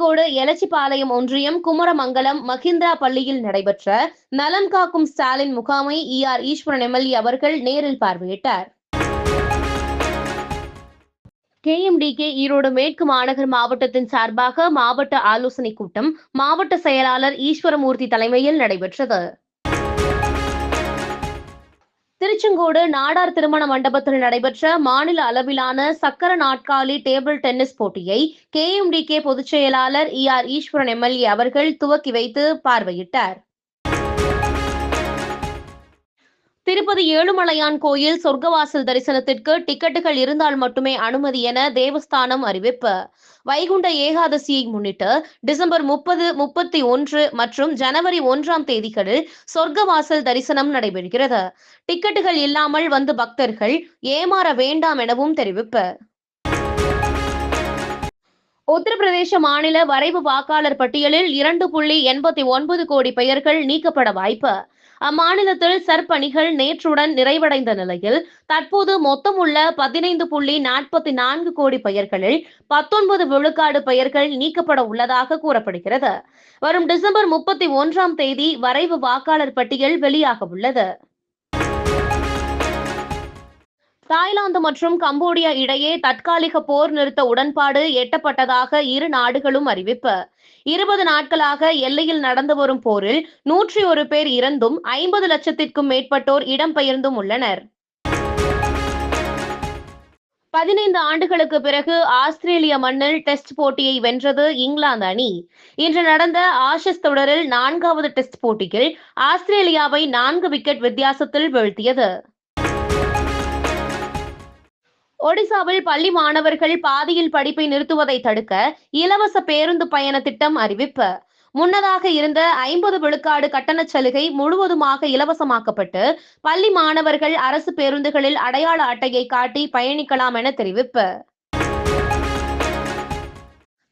திருச்செங்கோடு எலச்சிபாளையம் ஒன்றியம் குமரமங்கலம் மகிந்திரா பள்ளியில் நடைபெற்ற நலம் காக்கும் ஸ்டாலின் முகாமை இஆர் ஈஸ்வரன் எம்எல்ஏ அவர்கள் நேரில் பார்வையிட்டார். கேஎம்டிகே ஈரோடு மேற்கு மாநகர் மாவட்டத்தின் சார்பாக மாவட்ட ஆலோசனைக் கூட்டம் மாவட்ட செயலாளர் ஈஸ்வரமூர்த்தி தலைமையில் நடைபெற்றது. திருச்செங்கோடு நாடார் திருமண மண்டபத்தில் நடைபெற்ற மாநில அளவிலான சக்கர நாட்காலி டேபிள் டென்னிஸ் போட்டியை கேஎம்டிகே பொதுச் செயலாளர் இஆர் ஈஸ்வரன் எம்எல்ஏ அவர்கள் துவக்கி வைத்து பார்வையிட்டார். திருப்பதி ஏழுமலையான் கோயில் சொர்க்கவாசல் தரிசனத்திற்கு டிக்கெட்டுகள் இருந்தால் மட்டுமே அனுமதி என தேவஸ்தானம் அறிவிப்பு. வைகுண்ட ஏகாதசியை முன்னிட்டு டிசம்பர் முப்பது முப்பத்தி ஒன்று மற்றும் ஜனவரி ஒன்றாம் தேதிகளில் சொர்க்கவாசல் தரிசனம் நடைபெறுகிறது. டிக்கெட்டுகள் இல்லாமல் வந்து பக்தர்கள் ஏமாற வேண்டாம் எனவும் தெரிவிப்பு. உத்தரப்பிரதேச மாநில வரைவு வாக்காளர் பட்டியலில் இரண்டு புள்ளி எண்பத்தி ஒன்பது கோடி பெயர்கள் நீக்கப்பட வாய்ப்பு. அம்மாநிலத்தில் சர்ப்பணிகள் நேற்றுடன் நிறைவடைந்த நிலையில் தற்போது மொத்தமுள்ள பதினைந்து புள்ளி நாற்பத்தி நான்கு கோடி பெயர்களில் பத்தொன்பது விழுக்காடு பெயர்கள் நீக்கப்பட உள்ளதாக கூறப்படுகிறது. வரும் டிசம்பர் முப்பத்தி ஒன்றாம் தேதி வரைவு வாக்காளர் பட்டியல் வெளியாக உள்ளது தாய்லாந்து மற்றும் கம்போடியா இடையே தற்காலிக போர் நிறுத்த உடன்பாடு எட்டப்பட்டதாக இரு நாடுகளும் அறிவிப்பு. இருபது நாட்களாக எல்லையில் நடந்து வரும் போரில் நூற்றி ஒரு பேர் இறந்தும் ஐம்பது லட்சத்திற்கும் மேற்பட்டோர் இடம்பெயர்ந்தும் உள்ளனர். பதினைந்து ஆண்டுகளுக்கு பிறகு ஆஸ்திரேலிய மண்ணில் டெஸ்ட் போட்டியை வென்றது இங்கிலாந்து அணி. இன்று நடந்த ஆஷஸ் தொடரில் நான்காவது டெஸ்ட் போட்டியில் ஆஸ்திரேலியாவை நான்கு விக்கெட் வித்தியாசத்தில் வீழ்த்தியது. ஒடிசாவில் பள்ளி மாணவர்கள் பாதியில் படிப்பை நிறுத்துவதை தடுக்க இலவச பேருந்து பயண திட்டம் அறிவிப்பு. முன்னதாக இருந்த ஐம்பது விழுக்காடு கட்டணச் சலுகை முழுவதுமாக இலவசமாக்கப்பட்டு பள்ளி மாணவர்கள் அரசு பேருந்துகளில் அடையாள அட்டையை காட்டி பயணிக்கலாம் என தெரிவிப்பு.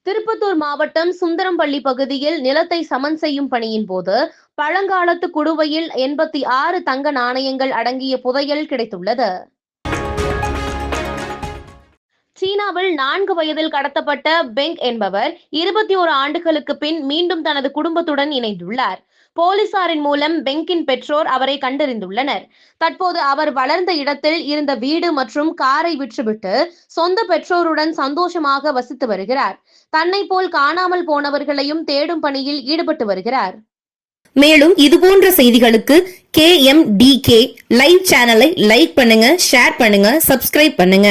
திருப்பத்தூர் மாவட்டம் சுந்தரம்பள்ளி பகுதியில் நிலத்தை சமன் செய்யும் பணியின் போது பழங்காலத்து குடுவையில் எண்பத்தி ஆறு தங்க நாணயங்கள் அடங்கிய புதையல் கிடைத்துள்ளது. சீனாவில் நான்கு வயதில் கடத்தப்பட்ட பெங் என்பவர் இருபத்தி ஓரு ஆண்டுகளுக்கு பின் மீண்டும் தனது குடும்பத்துடன் இணைந்துள்ளார். போலீசாரின் மூலம் பெங்கின் பெற்றோர் அவரை கண்டறிந்துள்ளனர். தற்போது அவர் வளர்ந்த இடத்தில் இருந்த வீடு மற்றும் காரை விற்றுவிட்டு சொந்த பெற்றோருடன் சந்தோஷமாக வசித்து வருகிறார். தன்னை போல் காணாமல் போனவர்களையும் தேடும் பணியில் ஈடுபட்டு வருகிறார். மேலும் இதுபோன்ற செய்திகளுக்கு K M D K live சேனலை லைக் பண்ணுங்க ஷேர் பண்ணுங்க சப்ஸ்கிரைப் பண்ணுங்க.